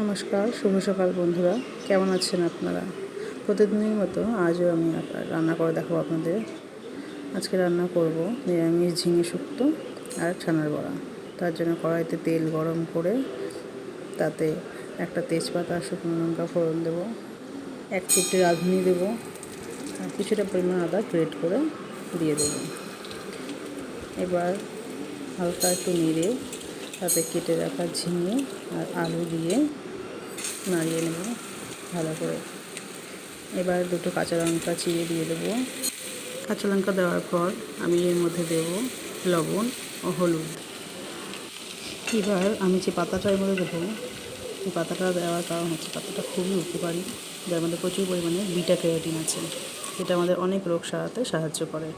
নমস্কার, শুভ সকাল বন্ধুরা। কেমন আছেন আপনারা? প্রতিদিনের মতো আজও আমি রান্না করে দেখাবো আপনাদের। আজকে রান্না করব নিরামিষ ঝিঙে শুক্তো আর ছানার বড়া। তার জন্য কড়াইতে তেল গরম করে তাতে একটা তেজপাতা, শুকনো লঙ্কা, ফোড়ন দেবো, এক চিপটে রাঁধুনি দেবো, আর কিছুটা পরিমাণ আদা গ্রেট করে দিয়ে দেবো। এবার হালকা একটু নেড়ে তাতে কেটে রাখা ঝিঙে আর আলু দিয়ে নাড়িয়ে নেব ভালো করে। এবার দুটো কাঁচা লঙ্কা চিড়ে দিয়ে দেবো। কাঁচা লঙ্কা দেওয়ার পর আমি এর মধ্যে দেব লবণ ও হলুদ। এবার আমি যে পাতাটা এর মধ্যে দেবো, এই পাতাটা দেওয়ার কারণ হচ্ছে পাতাটা খুবই উপকারী, যার মধ্যে প্রচুর পরিমাণে বিটা ক্যারোটিন আছে। এটা আমাদের অনেক রোগ সারাতে সাহায্য করে।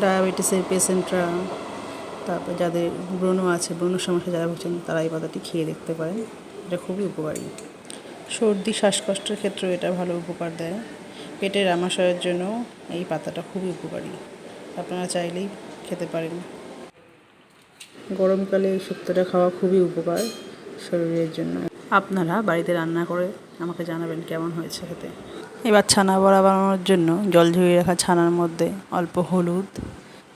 ডায়াবেটিসের পেশেন্টরা তারপর যাদের ব্রণ আছে, ব্রণ সমস্যা যারা ভুগছেন তারা এই পাতাটি খেয়ে দেখতে পারেন। এটা খুবই উপকারী। সর্দি, শ্বাসকষ্টের ক্ষেত্রেও এটা ভালো উপকার দেয়। পেটের আমাশয়ের জন্য এই পাতাটা খুবই উপকারী। আপনারা চাইলেই খেতে পারেন। গরমকালে এই শুক্তোটা খাওয়া খুবই উপকার শরীরের জন্য। আপনারা বাড়িতে রান্না করে আমাকে জানাবেন কেমন হয়েছে খেতে। এবার ছানা বড়া বানানোর জন্য জল ঝরিয়ে রাখা ছানার মধ্যে অল্প হলুদ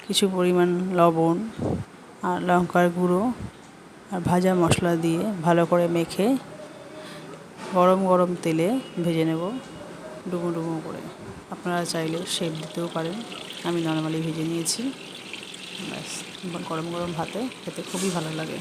কিছু পরিমাণ লবণ আর লঙ্কার গুঁড়ো আর ভাজা মশলা দিয়ে ভালো করে মেখে গরম গরম তেলে ভেজে নেব ডুমো ডুমো করে। আপনারা চাইলে শেপ দিতেও পারেন। আমি নর্মালি ভেজে নিয়েছি। ব্যাস, গরম গরম ভাতে খেতে খুবই ভালো লাগে।